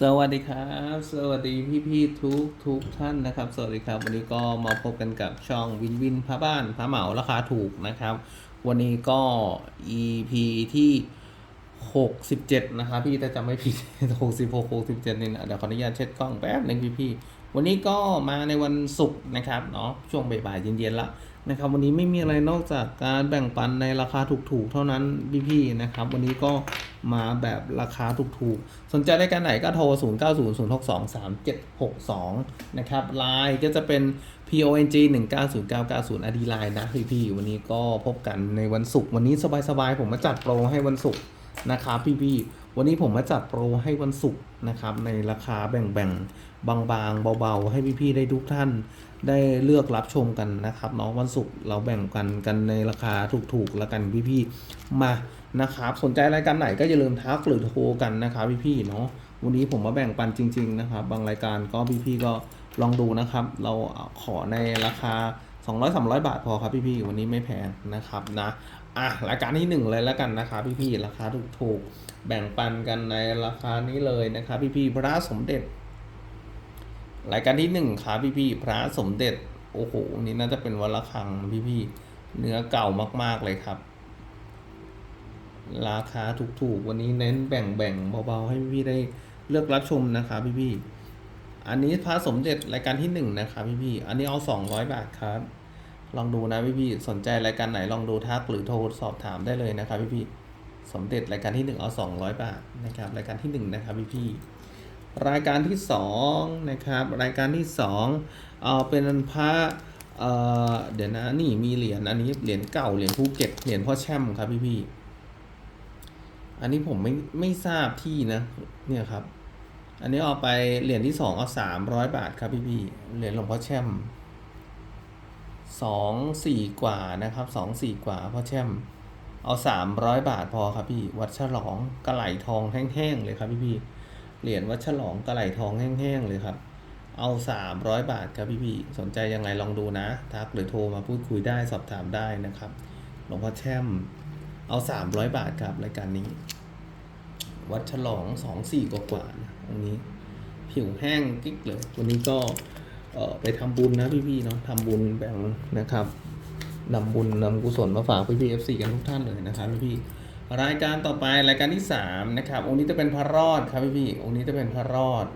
สวัสดีครับ สวัสดีพี่พี่ๆทุกทุกท่านนะครับ สวัสดีครับ วันนี้ก็มาพบกันกับช่องวินวินพระบ้านพระเหมาราคาถูกนะครับ วันนี้ก็ EP ที่ 67 นะครับพี่ถ้าจำไม่ผิด 66 67นี่นะเดี๋ยวขออนุญาตเช็ดกล้องแป๊บนึงพี่พี่วันนี้ก็มาในวันศุกร์นะครับเนาะช่วงบ่ายๆเย็นๆละ นะครับ วันนี้ไม่มีอะไรนอกจากการแบ่งปันในราคาถูกๆ เท่านั้นพี่ๆนะครับ วันนี้ก็มาแบบราคาถูกๆ สนใจรายการไหนก็โทร 0 9 0 0 6 2 3 7 6 2 นะครับไลน์ก็จะเป็น PONG 1 9 0 9 9 0อดีไลน์นะพี่ๆวันนี้ก็พบกันในวันศุกร์วันนี้สบายๆ ผมมาจัดโปรให้วันศุกร์ นะครับพี่ๆวันนี้ผมมาจัดโปรให้วันศุกร์นะครับในราคาแบ่งๆ บางๆ เบาๆ ให้พี่ๆได้ทุกท่านได้เลือกรับชมกันนะครับเนาะวันศุกร์เราแบ่งกันกันในราคาถูกๆแล้วกันพี่ๆมานะครับสนใจรายการไหนก็อย่าลืมทักหรือโทรกันนะครับพี่ๆเนาะวันนี้ผมมาแบ่งปันจริง ๆ นะครับ บางรายการก็พี่ๆก็ลองดูนะครับ เราขอในราคา 200 300 บาทพอครับพี่ๆวันนี้ไม่แพงนะครับนะ อะรายการที่หนึ่งเลยแล้วกันนะครับพี่ๆราคาถูกๆแบ่งปันกันในราคานี้เลยนะครับพี่ๆพระสมเด็จ รายการที่หนึ่งครับพี่ๆพระสมเด็จโอ้โหนี่น่าจะเป็นวันละครังพี่ๆเนื้อเก่ามากๆเลยครับ ราคาถูกๆวันนี้เน้นแบ่งๆเบาๆให้พี่ๆได้เลือกรับชมนะครับพี่ๆอันนี้พระสมเด็จรายการที่หนึ่งนะครับพี่ๆอันนี้เอาสองร้อยบาทครับ ลองดูนะพี่พี่สนใจรายการไหนลองดูทักหรือโทรสอบถามได้เลยนะครับพี่พี่สมเด็จรายการที่หนึ่งเอาสองร้อยบาทนะครับรายการที่หนึ่งนะครับพี่พี่รายการที่สองนะครับรายการที่สองเอาเป็นพระเอ่อเดี๋ยวนะนี่มีเหรียญอันนี้เหรียญเก่าเหรียญภูเก็ตเหรียญพ่อแช่มครับพี่พี่อันนี้ผมไม่ไม่ทราบที่นะเนี่ยครับ อันนี้เอาไปเหรียญที่สองเอาสามร้อยบาทครับพี่พี่เหรียญหลวงพ่อแช่ม สองสี่กว่านะครับสองสี่กว่าพ่อแช่มเอาสามร้อยบาทพอครับพี่ วัดฉลองกระไหลทองแห้งๆเลยครับพี่พี่เหรียญวัดฉลองกระไหลทองแห้งๆเลยครับ เอาสามร้อยบาทครับพี่พี่สนใจยังไงลองดูนะทักหรือโทรมาพูดคุยได้สอบถามได้นะครับหลวงพ่อแช่มเอาสามร้อยบาทครับรายการนี้ วัดฉลองสองสี่กว่าๆนะตรงนี้ ผิวแห้งกิ๊กเลยวันนี้ก็ เออไปทำบุญนะพี่ๆเนาะทำบุญแบ่งนะครับนำบุญนำกุศลมาฝากพี่ๆเอฟซีกันทุกท่านเลยนะครับพี่ๆรายการต่อไปรายการที่สามนะครับองค์นี้จะเป็นพระรอดครับพี่ๆองค์นี้จะเป็นพระรอด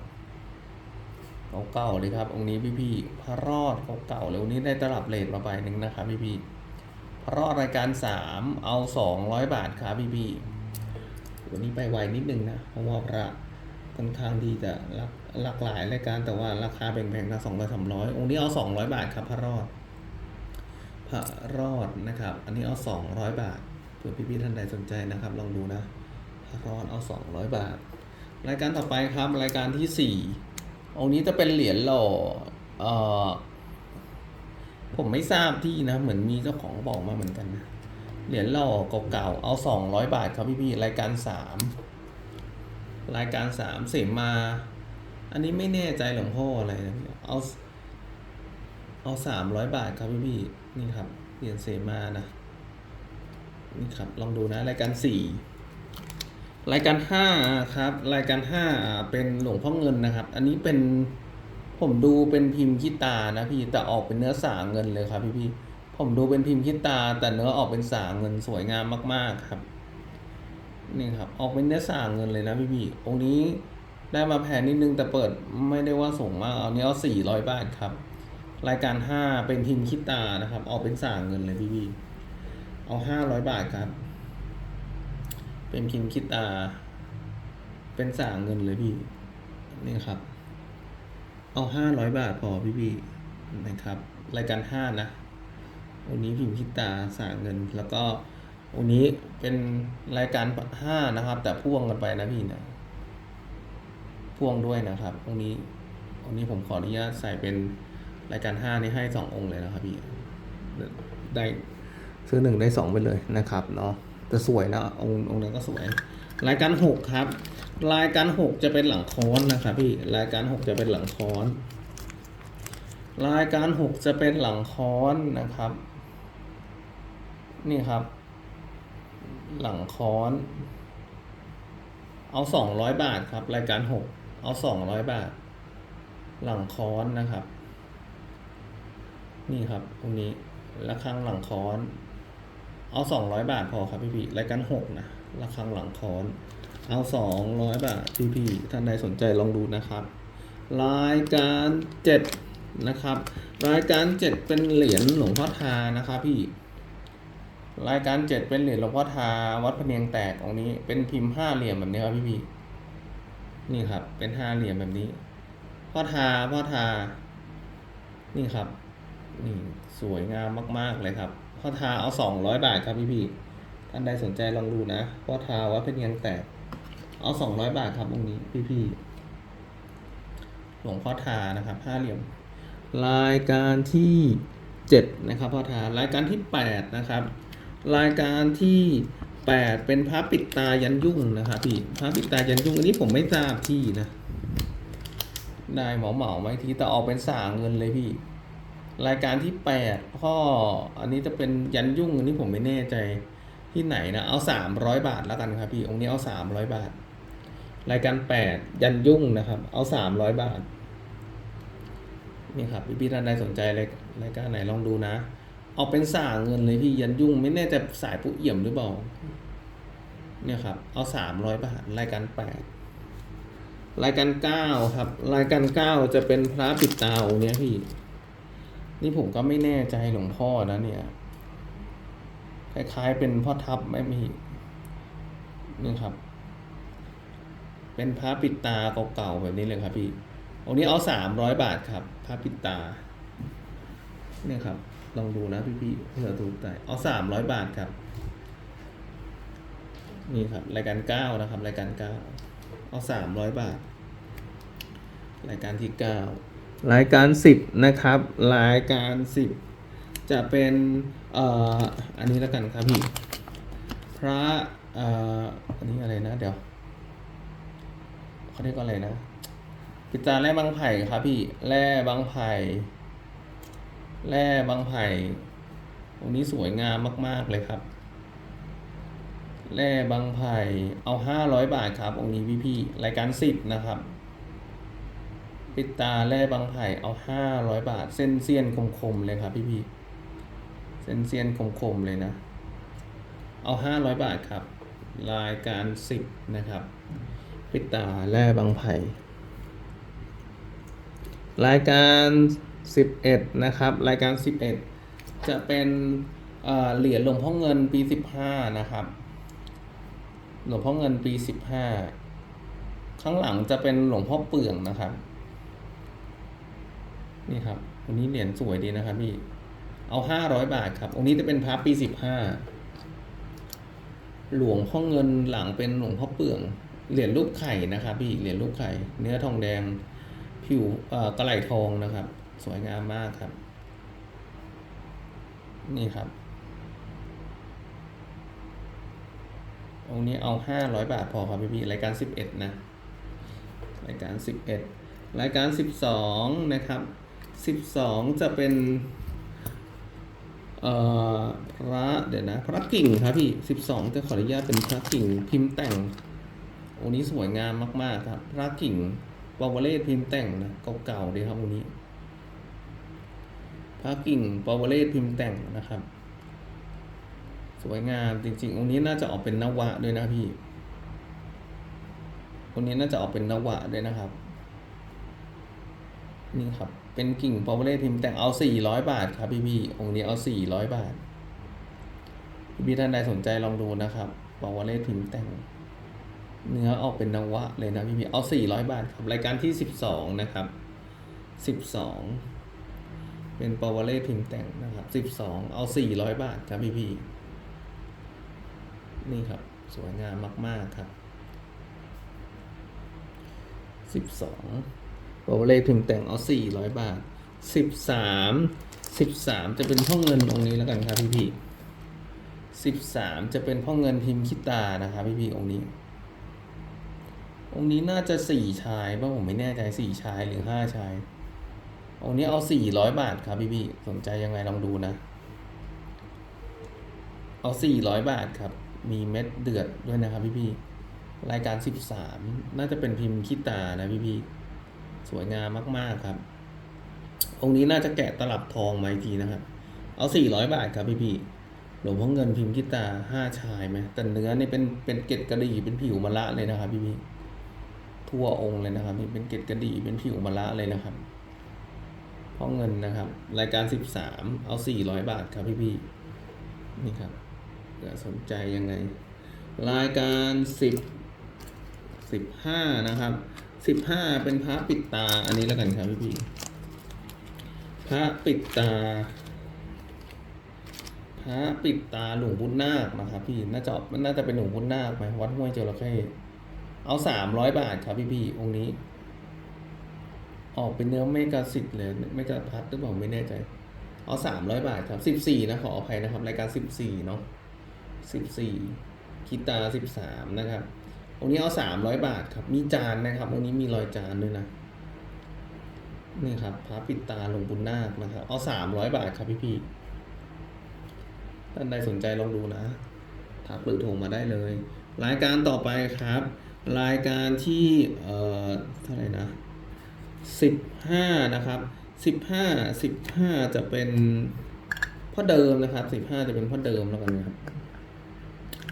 เก่าๆเลยครับองค์นี้พี่ๆพระรอดเก่าๆเลยองค์นี้ได้ตลับเลทมาใบหนึ่งนะครับพี่ๆพระรอดรายการสามเอาสองร้อยบาทครับพี่ๆวันนี้ไปไวนิดนึงนะเพราะว่าพระค่อนข้างที่จะหลัก หลากหลายรายการแต่ว่าราคาแพงๆนะสองร้อยสามร้อยองค์นี้เอาสองร้อยบาทครับพระรอด พระรอดนะครับ อันนี้เอาสองร้อยบาทเผื่อพี่ๆท่านใดสนใจนะครับ ลองดูนะพระรอดเอาสองร้อยบาท รายการต่อไปครับรายการที่สี่องค์นี้จะเป็นเหรียญหล่อเอ่อผมไม่ทราบที่นะ เหมือนมีเจ้าของบอกมาเหมือนกันนะเหรียญหล่อเก่าๆเอาสองร้อยบาทครับพี่ๆรายการสามรายการสามเสมา อันนี้ไม่แน่ใจหลวงพ่ออะไรนะเอา เอาสามร้อยบาทครับพี่พี่นี่ครับเหรียญเสมานะ นี่ครับ ลองดูนะ รายการสี่รายการห้าครับ รายการห้าเป็นหลวงพ่อเงินนะครับ อันนี้เป็นผมดูเป็นพิมพ์ขี้ตานะพี่แต่ออกเป็นเนื้อสาเงินเลยครับ พี่พี่ผมดูเป็นพิมพ์ขี้ตา แต่เนื้อออกเป็นสาเงินสวยงามมาก ๆครับนี่ครับ ออกเป็นเนื้อสางเงินเลยนะพี่พี่องค์นี้ ได้มาแพงนิดนึงแต่เปิดไม่ได้ว่าสูงมาก เอาเนี้ยเอาสี่ร้อยบาทครับ รายการห้าเป็นพิมคิตานะครับ ออกเป็นสางเงินเลยพี่พี่เอาห้าร้อยบาทครับ เป็นพิมคิตา เป็นสางเงินเลยพี่ นี่ครับ เอาห้าร้อยบาทพอพี่พี่นะครับ รายการห้านะวันนี้พิมพ์คิตาสางเงิน แล้วก็วันนี้เป็นรายการห้านะครับ แต่พ่วงกันไปนะพี่นะ พ่วงด้วยนะครับตรงนี้วันนี้ผมขออนุญาตใส่เป็นรายการห้านี่ให้สององค์เลยนะครับพี่ได้ซื้อหนึ่งได้สองไปเลยนะครับเนาะแต่สวยนะองค์องค์นั้นก็สวย รายการหกครับ รายการหกจะเป็นหลังค้อนนะครับพี่รายการหกจะเป็นหลังค้อน รายการหกจะเป็นหลังค้อนนะครับ นี่ครับ หลังค้อน เอาสองร้อยบาทครับ รายการหก เอาสองร้อยบาท หลังค้อนนะครับ นี่ครับตรงนี้ระฆังหลังค้อน เอาสองร้อยบาทพอครับพี่พี่รายการหกนะระฆังหลังค้อน เอาสองร้อยบาทพี่พี่ท่านใดสนใจลองดูนะครับ รายการเจ็ดนะครับ รายการเจ็ดเป็นเหรียญหลวงพ่อทานะครับพี่รายการเจ็ดเป็นเหรียญหลวงพ่อทาวัดพเนียงแตกองนี้เป็นพิมพ์ห้าเหลี่ยมแบบนี้ครับพี่พี่ นี่ครับ เป็นห้าเหลี่ยมแบบนี้ พ่อทาพ่อทา นี่ครับ นี่สวยงามมาก ๆ เลยครับ พ่อทาเอาสองร้อยบาทครับพี่พี่ท่านใดสนใจลองดูนะ พ่อทาวัดพะเนียงแตก เอาสองร้อยบาทครับองค์นี้พี่พี่หลวงพ่อทานะครับห้าเหลี่ยม รายการที่เจ็ดนะครับพ่อทารายการที่แปดนะครับ รายการที่ แปดเป็นพระปิดตายันยุ่งนะครับพี่พระปิดตายันยุ่งอันนี้ผมไม่ทราบที่นะได้เหมาเหมาไหมทีแต่ออกเป็นสาเงินเลยพี่ รายการที่แปดพ่ออันนี้จะเป็นยันยุ่งอันนี้ผมไม่แน่ใจที่ไหนนะเอาสามร้อยบาทแล้วกันครับพี่องค์นี้เอาสามร้อยบาท รายการแปดยันยุ่งนะครับ เอาสามร้อยบาทนี่ครับพี่พี่ท่านใดสนใจรายรายการไหนลองดูนะ เอาเป็นสาเงินเลยพี่ยันยุ่ง ไม่แน่ใจสายผู้เอี่ยมหรือเปล่า เนี่ยครับ เอาสามร้อยบาทรายการแปดรายการเก้าครับ รายการเก้าจะเป็นพระปิดตาองค์เนี้ยพี่ นี่ผมก็ไม่แน่ใจหลวงพ่อนะเนี่ย คล้ายๆเป็นพ่อทับไม่มีนี่ครับ เป็นพระปิดตาเก่าๆแบบนี้เลยครับพี่องค์นี้เอาสามร้อยบาทครับ พระปิดตา เนี่ยครับ ลองดูนะพี่ๆเผื่อถูกใจเอาสามร้อยบาทครับ นี่ครับ รายการเก้านะครับ รายการเก้าเอาสามร้อยบาท รายการที่เก้ารายการสิบนะครับ รายการสิบจะเป็นเอ่ออันนี้แล้วกันครับพี่พระเอ่ออันนี้อะไรนะ เดี๋ยวเขาเรียกว่าอะไรนะปิตาแร่บางไผ่ครับพี่แร่บางไผ่ แร่บางไผ่ตรงนี้สวยงามมาก ๆ เลยครับ แร่บางไผ่เอาห้าร้อยบาทครับองค์นี้พี่พี่ๆรายการสิบนะครับ ปิดตาแร่บางไผ่เอาห้าร้อยบาท เส้นเสี้ยนคมๆเลยครับพี่พี่ๆเส้นเสี้ยนคมๆเลยนะ เอาห้าร้อยบาทครับ รายการสิบนะครับ ปิดตาแร่บางไผ่รายการ 11 นะครับ รายการ 11 จะเป็นเหรียญหลวงพ่อเงินปี 15 นะครับ หลวงพ่อเงินปี 15 ข้างหลังจะเป็นหลวงพ่อเปลืองนะครับ นี่ครับวันนี้เหรียญสวยดีนะครับพี่ เอา500บาทครับองค์นี้จะเป็นพระปี15หลวงพ่อเงินหลังเป็นหลวงพ่อเปลืองเหรียญรูปไข่นะครับพี่เหรียญรูปไข่ เนื้อทองแดงผิวกระไหลทองนะครับ สวยงามมากครับ นี่ครับ องค์นี้เอาห้าร้อยบาทพอครับพี่พี่รายการสิบเอ็ดนะรายการสิบเอ็ดรายการสิบสองนะครับสิบสองจะเป็นเอ่อพระเดี๋ยวนะพระกิ่งครับพี่สิบสองจะขออนุญาตเป็นพระกิ่งพิมพ์แต่งองค์นี้สวยงามมาก ๆ ครับ พระกิ่งวาวเล่พิมพ์แต่งนะเก่าๆดีครับองค์นี้ พระกิ่งปาวเล่พิมพ์แต่งนะครับ สวยงามจริงๆ องค์นี้น่าจะออกเป็นนวะด้วยนะพี่องค์นี้น่าจะออกเป็นนวะด้วยนะครับ นี่ครับ เป็นกิ่งปาวเล่พิมพ์แต่งเอาสี่ร้อยบาทครับพี่พี่องค์นี้เอาสี่ร้อยบาท พี่พี่ท่านใดสนใจลองดูนะครับปาวเล่พิมพ์แต่งเนื้อออกเป็นนวะเลยนะพี่พี่เอาสี่ร้อยบาทครับรายการที่สิบสองนะครับสิบสอง เป็นปาวเล่พิมพ์แต่งนะครับสิบสองเอาสี่ร้อยบาทครับพี่พี่นี่ครับ สวยงามมาก ๆ ครับสิบสองปาวเล่พิมพ์แต่งเอาสี่ร้อยบาทสิบสามสิบสามจะเป็นพ่อเงินองค์นี้แล้วกันครับพี่พี่สิบสามจะเป็นพ่อเงินพิมพ์คิตานะครับพี่พี่องค์นี้ องค์นี้น่าจะสี่ชายป่ะผมไม่แน่ใจสี่ชายหรือห้าชาย องนี้เอาสี่ร้อยบาทครับพี่พี่ๆสนใจยังไงลองดูนะ เอาสี่ร้อยบาทครับ มีเม็ดเดือดด้วยนะครับพี่พี่รายการสิบสามน่าจะเป็นพิมพ์คิตานะพี่พี่สวยงามมาก ๆครับ องค์นี้น่าจะแกะตลับทองมาอีกทีนะครับ เอาสี่ร้อยบาทครับพี่พี่หลวงพ่อเงินพิมพ์คิตาห้าชายไหมแต่เนื้อนี่เป็นเป็นเกล็ดกระดี่เป็นผิวมะละเลยนะครับ พี่พี่ทั่วองค์เลยนะครับนี่เป็นเกล็ดกระดี่เป็นผิวมะละเลยนะครับ พ่องเงินนะครับ รายการสิบสามเอาสี่ร้อยบาทครับพี่พี่นี่ครับสนใจยังไง รายการสิบสิบห้านะครับสิบห้าเป็นพระปิดตาอันนี้แล้วกันครับพี่พี่พระปิดตาพระปิดตาหลวงบุญนาคนะครับ พี่น่าจะนน่าจะเป็นหลวงบุญนาคไหมวัดห้วยจระเข้เอาสามร้อยบาทครับพี่พี่องค์นี้ ออกเป็นเนื้อไม่กระสิทธิ์เลยไม่กระพัดหรือเปล่าไม่แน่ใจ เอาสามร้อยบาทครับสิบสี่นะขออภัยนะครับ รายการสิบสี่เนาะสิบสี่คิตาสิบสามนะครับองค์นี้เอาสามร้อยบาทครับ มีจานนะครับองค์นี้มีรอยจานด้วยนะนี่ครับพระปิดตาหลวงบุญนาคนะครับ เอาสามร้อยบาทครับพี่พี่ท่านใดสนใจลองดูนะทักหรือโทรมาได้เลย รายการต่อไปครับ รายการที่เอ่อเท่าไหร่นะ สิบห้านะครับสิบห้าสิบห้าจะเป็นพ่อเดิมนะครับสิบห้าจะเป็นพ่อเดิมแล้วกันนะครับ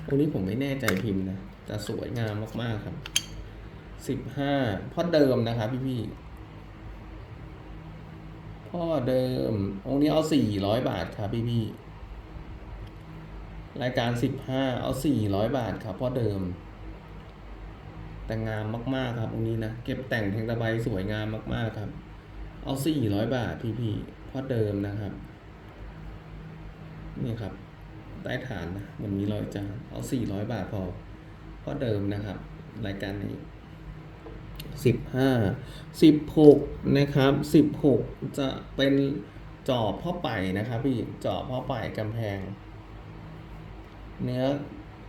ตรงนี้ผมไม่แน่ใจพิมพ์นะแต่สวยงามมาก ๆ ครับสิบห้าพ่อเดิมนะครับพี่พี่ๆพ่อเดิม องค์นี้เอาสี่ร้อยบาทครับพี่พี่ๆรายการสิบห้าเอาสี่ร้อยบาทครับพ่อเดิม แต่งามมากๆครับองค์นี้นะเก็บแต่งแทงตะไบสวยงามมากๆครับ เอาสี่ร้อยบาทพี่พี่พราะเดิมนะครับ นี่ครับ ใต้ฐานนะมันมีรอยจานเอาสี่ร้อยบาทพอพราะเดิมนะครับ รายการนี้สิบห้าสิบหกนะครับสิบหกจะเป็นจอบพ่อไป่นะครับ พี่จอบพ่อไป่กำแพง เนื้อ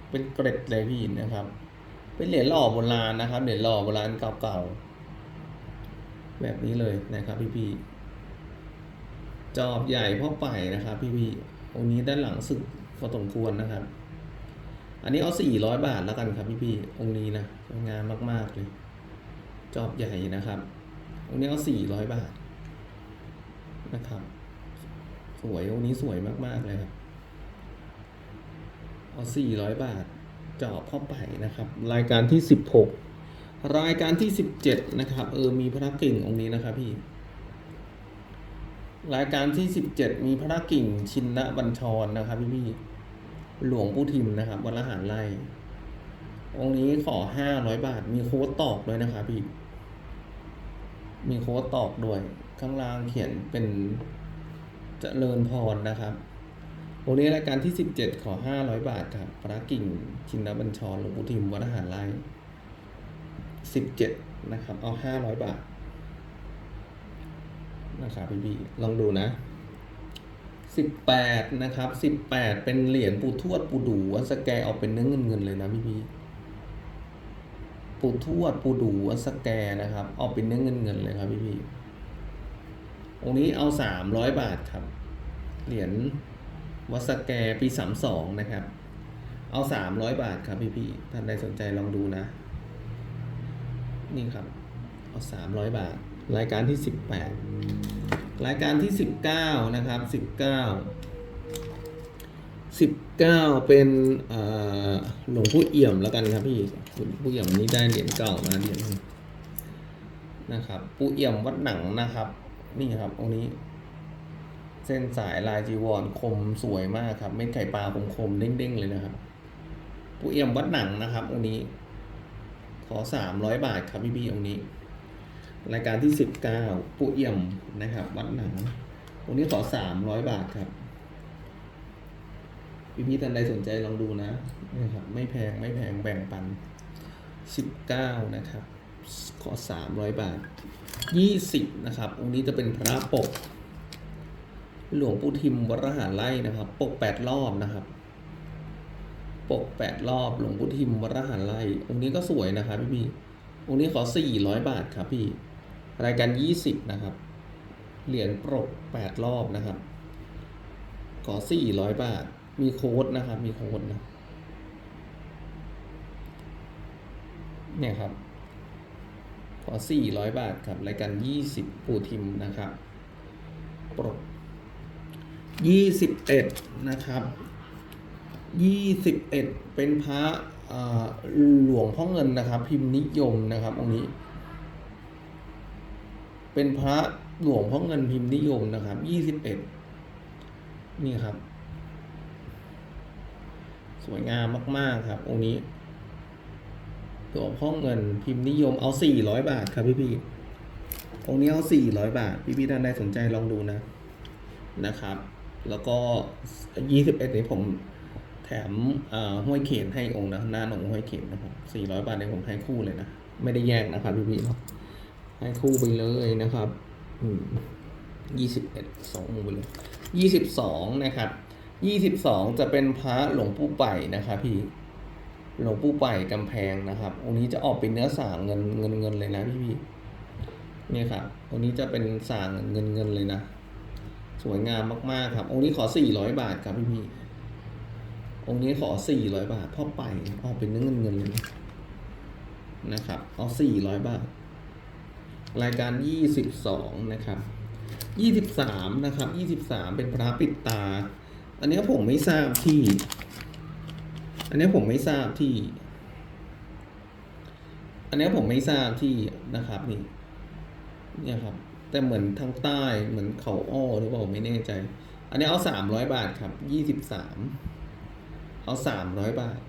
เป็นเกร็ดเลยพี่นะครับ เป็นเหรียญหล่อโบราณนะครับ เหรียญหล่อโบราณเก่าๆ แบบนี้เลยนะครับพี่พี่ๆจอบใหญ่พ่อไป่นะครับ พี่พี่ๆองค์นี้ด้านหลังสึกพอสมควรนะครับ อันนี้เอาสี่ร้อยบาทแล้วกันครับพี่พี่ๆองค์นี้นะงามมากๆเลย จอบใหญ่นะครับ องค์นี้เอาสี่ร้อยบาทนะครับ สวยองค์นี้สวยมากๆเลยครับเอาสี่ร้อยบาท จาะพ่อไผ่นะครับ รายการที่สิบหกรายการที่สิบเจ็ดนะครับ เออ มีพระกิ่งองค์นี้นะครับพี่ รายการที่สิบเจ็ดมีพระกิ่งชินนะบัญชรนะครับพี่พี่หลวงปู่ทิมนะครับวัดละหารไร่องค์นี้ขอห้าร้อยบาท มีโค้ดตอกด้วยนะครับพี่ มีโค้ดตอกด้วย ข้างล่างเขียนเป็นเจริญพรนะครับ วันนี้รายการที่ 17 ขอ 500 บาทครับพระกิ่งชินบัญชรหลวงปู่ทิมวัดอาหารไร่17 นะครับ เอา 500 บาทนะครับพี่บีลองดูนะ18 นะครับ 18 เป็นเหรียญปู่ทวดปู่ดูวัดสแกออกเป็นเนื้อเงินเงินเลยนะพี่บีปู่ทวดปู่ดูวัดสแกนะครับ ออกเป็นเนื้อเงินเงินเลยครับพี่บีองนี้เอา300บาทครับ เหรียญ วัดสแกปีสามสองนะครับ เอาสามร้อยบาทครับพี่พี่ท่านใดสนใจลองดูนะ นี่ครับ เอาสามร้อยบาท รายการที่สิบแปดรายการที่สิบเก้านะครับสิบเก้าสิบเก้าเป็นหลวงพ่อเอี่ยมแล้วกันครับพี่หลวงพ่อเอี่ยมนี้ได้เหรียญเก่ามาเหรียญหนึ่งนะครับปู่เอี่ยมวัดหนังนะครับ นี่ครับองค์นี้ เส้นสายลายจีวรคมสวยมากครับ เม็ดไข่ปลาคมคมๆเด้งๆเลยนะครับปูเอี่ยมวัดหนังนะครับองค์นี้ ขอสามร้อยบาทครับพี่พี่องค์นี้ รายการที่สิบเก้าปูเอี่ยมนะครับ วัดหนังองค์นี้ขอสามร้อยบาทครับพี่พี่ท่านใดสนใจลองดูนะนี่ครับ ไม่แพงไม่แพงแบ่งปันสิบเก้านะครับ ขอสามร้อยบาทยี่สิบนะครับองค์นี้จะเป็นพระปก หลวงปู่ทิมวัดระหารไร่นะครับ ปกแปดรอบนะครับ ปกแปดรอบหลวงปู่ทิมวัดระหารไร่องค์นี้ก็สวยนะครับพี่พี่องค์นี้ขอสี่ร้อยบาทครับพี่ รายการยี่สิบนะครับ เหรียญปกแปดรอบนะครับ ขอสี่ร้อยบาท มีโค้ดนะครับ มีโค้ดนะเนี่ยครับ ขอสี่ร้อยบาทครับ รายการยี่สิบปูทิมนะครับปลด ยี่สิบเอ็ดนะครับยี่สิบเอ็ดเป็นพระหลวงพ่อเงินนะครับ พิมพ์นิยมนะครับองค์นี้ เป็นพระหลวงพ่อเงินพิมพ์นิยมนะครับยี่สิบเอ็ดนี่ครับ สวยงามมาก ๆ ครับองค์นี้หลวงพ่อเงินพิมพ์นิยมเอาสี่ร้อยบาทครับพี่พี่องค์นี้เอาสี่ร้อยบาท พี่พี่ท่านใดสนใจลองดูนะนะครับ แล้วก็ยี่สิบเอ็ดนี้ผมแถมห้วยเขนให้องค์นะหน้าหนงห้วยเขนนะครับสี่ร้อยบาทเนี่ยผมให้คู่เลยนะ ไม่ได้แยกนะครับพี่พี่ๆเนาะให้คู่ไปเลยนะครับยี่สิบเอ็ดสองมือไปเลยยี่สิบสองนะครับยี่สิบสองจะเป็นพระหลวงปู่ไป่นะครับพี่หลวงปู่ไป่กำแพงนะครับองค์นี้จะออกเป็นเนื้อสางเงินเงินเงินเลยนะพี่พี่ๆนี่ครับองค์นี้จะเป็นสางเงินเงินเลยนะ สวยงามมาก ๆ ครับ องค์นี้ขอสี่ร้อยบาทครับพี่พี่องค์นี้ขอสี่ร้อยบาทพ่อไปออกเป็นเนื้อเงินเงินเลยนะครับเอาสี่ร้อยบาท รายการยี่สิบสองนะครับยี่สิบสามนะครับยี่สิบสามเป็นพระปิดตา อันนี้ผมไม่ทราบที่ อันนี้ผมไม่ทราบที่ อันนี้ผมไม่ทราบที่นะครับนี่เนี่ยครับ แต่เหมือนทางใต้เหมือนเขาอ้อหรือเปล่าไม่แน่ใจ อันนี้เอาสามร้อยบาทครับยี่สิบสามเอาสามร้อยบาท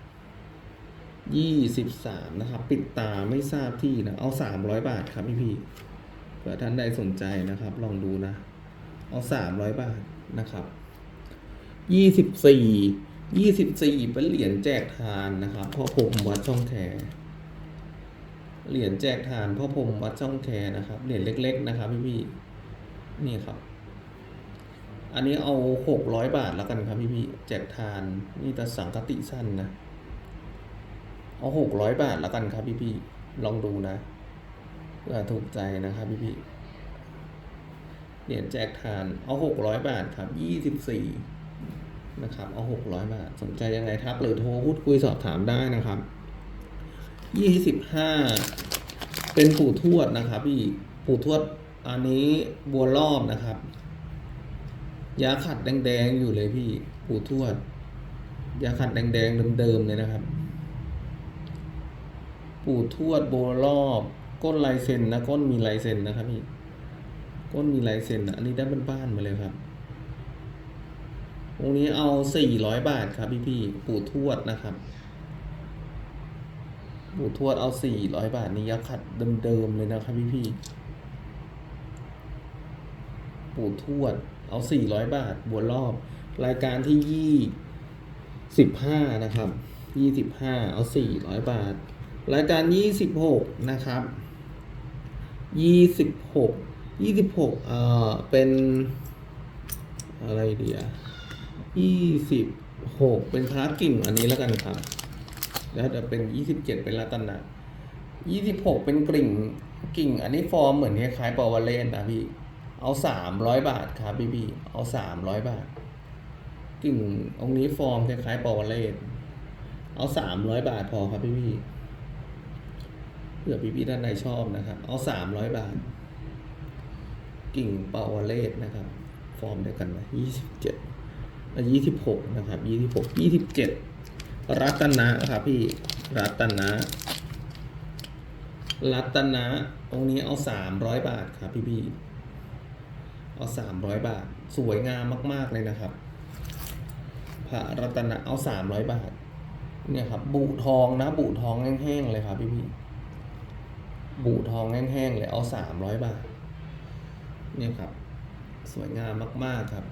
ยี่สิบสามนะครับ ปิดตาไม่ทราบที่นะเอาสามร้อยบาทครับพี่พี่ๆเผื่อท่านใดสนใจนะครับ ลองดูนะ เอาสามร้อยบาทนะครับยี่สิบสี่ยี่สิบสี่เป็นเหรียญแจกทานนะครับพ่อพรหมวัดช่องแค เหรียญแจกทานพ่อพรมวัดช่องแคนะครับ เหรียญเล็ก ๆ นะครับพี่พี่นี่ครับ อันนี้เอาหกร้อยบาทแล้วกันครับพี่พี่แจกทานนี่แต่สังกติสั้นนะเอาหกร้อยบาทแล้วกันครับพี่พี่ลองดูนะเพื่อถูกใจนะครับพี่พี่เหรียญแจกทานเอาหกร้อยบาทครับยี่สิบสี่นะครับ เอาหกร้อยบาท สนใจยังไงทักหรือโทรพูดคุยสอบถามได้นะครับยี่สิบห้า เป็นปู่ทวดนะครับพี่ปู่ทวดอันนี้บัวรอบนะครับยาขัดแดงๆอยู่เลยพี่ปู่ทวดยาขัดแดงๆเดิมๆเลยนะครับ ปู่ทวดบัวรอบ ก้นลายเซ็นนะก้นมีลายเซ็นนะครับพี่ก้นมีลายเซ็นนะอันนี้ได้บ้านๆมาเลยครับองนี้เอาสี่ร้อยบาทครับพี่พี่ๆปู่ทวดนะครับ ปู่ทวดเอาสี่ร้อยบาทนี่ยักขัดเดิมๆเลยนะครับพี่พี่ๆปู่ทวดเอาสี่ร้อยบาทบวกรอบ รายการที่ยี่สิบห้านะครับยี่สิบห้าเอาสี่ร้อยบาท รายการยี่สิบหกนะครับยี่สิบหกยี่สิบหกเอ่อเป็นอะไรเดียยี่สิบหกเป็นพาร์กิ่งอันนี้แล้วกันครับ แล้วจะเป็นยี่สิบเจ็ดเป็นรัตนะยี่สิบหกเป็นกริ่งกิ่ง อันนี้ฟอร์มเหมือนคล้ายๆปาวาเลนนะพี่ เอาสามร้อยบาทครับพี่พี่เอาสามร้อยบาท กิ่งองนี้ฟอร์มคล้ายๆปาวาเลนเอาสามร้อยบาทพอครับพี่พี่เผื่อพี่พี่ท่านใดชอบนะครับ เอาสามร้อยบาท กิ่งปาวาเลนนะครับ ฟอร์มเดียวกันไหมยี่สิบเจ็ดยี่สิบหกนะครับยี่สิบหกยี่สิบเจ็ด รัตนะครับพี่ รัตนะ รัตนะตรงนี้เอาสามร้อยบาทครับพี่พี่เอาสามร้อยบาท สวยงามมาก ๆ เลยนะครับ พระรัตนะเอาสามร้อยบาท เนี่ยครับ บุทองนะ บุทองแห้งๆเลยครับพี่พี่บุทองแห้งๆเลยเอาสามร้อยบาท เนี่ยครับ สวยงามมาก ๆ ครับ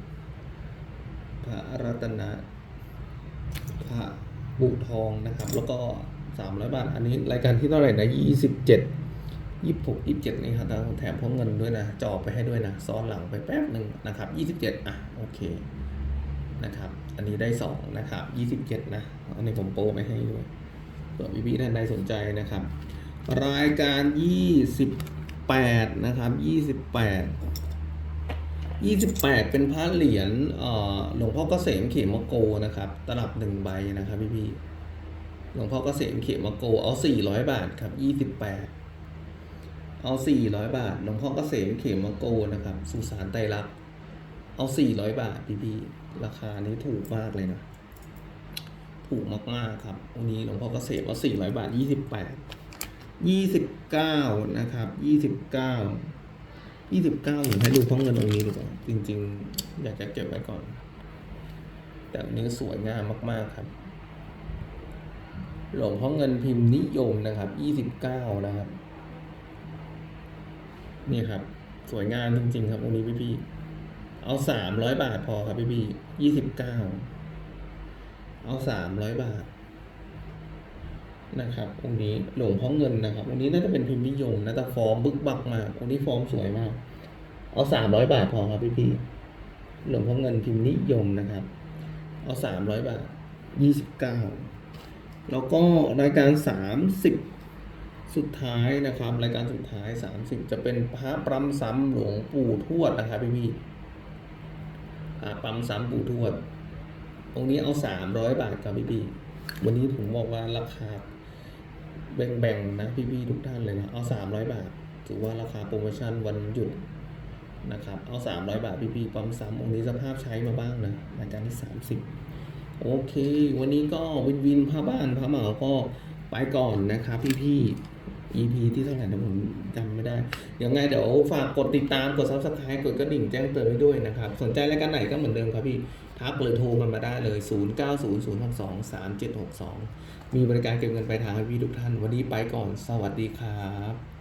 พระรัตนะพระ บุทองนะครับ แล้วก็สามร้อยบาท อันนี้รายการที่เท่าไหร่นะยี่สิบเจ็ดยี่หกยี่สิบเจ็ดนี่ครับแถมพร้อมเงินด้วยนะจอไปให้ด้วยนะ ซ้อนหลังไปแป๊บหนึ่งนะครับยี่สิบเจ็ดอะโอเคนะครับ อันนี้ได้สองนะครับยี่สิบเจ็ดนะ อันนี้ผมโปรไปให้ด้วยเผื่อพี่ๆท่านใดสนใจนะครับ รายการยี่สิบแปดนะครับยี่สิบแปด ยี่สิบแปดเป็นพระเหรียญหลวงพ่อเกษมเขมโกนะครับ ตลับหนึ่งใบนะครับพี่พี่หลวงพ่อเกษมเขมโกเอาสี่ร้อยบาทครับยี่สิบแปดเอาสี่ร้อยบาท หลวงพ่อเกษมเขมโกนะครับ สุสานไตรลักษณ์เอาสี่ร้อยบาทพี่พี่ราคานี้ถูกมากเลยนะถูกมากๆครับวันนี้หลวงพ่อเกษมเอาสี่ร้อยบาทยี่สิบแปดยี่สิบเก้านะครับยี่สิบเก้า ยี่สิบเก้าผมให้ดูพ่อเงินองค์นี้ดีกว่าจริง ๆ อยากจะเก็บไว้ก่อน แต่อันนี้สวยงามมาก ๆครับ หลวงพ่อเงินพิมพ์นิยมนะครับยี่สิบเก้านะครับ นี่ครับ สวยงามจริง ๆ ครับองค์นี้พี่ๆเอาสามร้อยบาทพอครับพี่ๆยี่สิบเก้าเอาสามร้อยบาท นะครับองค์นี้หลวงพ่อเงินนะครับองค์นี้น่าจะเป็นพิมพ์นิยมนะแต่ฟอร์มบึกบักมากองค์นี้ฟอร์มสวยมาก เอาสามร้อยบาทพอครับพี่ๆหลวงพ่อเงินพิมพ์นิยมนะครับ เอาสามร้อยบาทยี่สิบเก้าแล้วก็รายการสามสิบสุดท้ายนะครับ รายการสุดท้ายสามสิบจะเป็นพระปรำซ้ำหลวงปู่ทวดนะครับพี่พี่ๆอ่าปรำซ้ำปู่ทวดตรงนี้เอาสามร้อยบาทครับพี่พี่วันนี้ผมบอกว่าราคา แบ่งๆนะพี่ๆทุกท่านเลยนะเอาสามร้อยบาท ถือว่าราคาโปรโมชั่นวันหยุดนะครับเอาสามร้อยบาทพี่ๆปั๊มซ้ำองค์นี้สภาพใช้มาบ้างนะรายการที่สามสิบโอเค วันนี้ก็วินวินผ้าบ้านผ้าเหมาก็ไปก่อนนะครับพี่ๆ EP ที่เท่าไหร่นะผมจำไม่ได้ ยังไงเดี๋ยวฝากกดติดตามกด subscribe กดกระดิ่งแจ้งเตือนไว้ด้วยนะครับ สนใจรายการไหนก็เหมือนเดิมครับพี่ทักหรือโทรกันมาได้เลย 0 9 0 0 6 2 3 7 6 2 มีบริการเก็บเงินปลายทางให้พี่ทุกท่าน วันนี้ไปก่อน สวัสดีครับ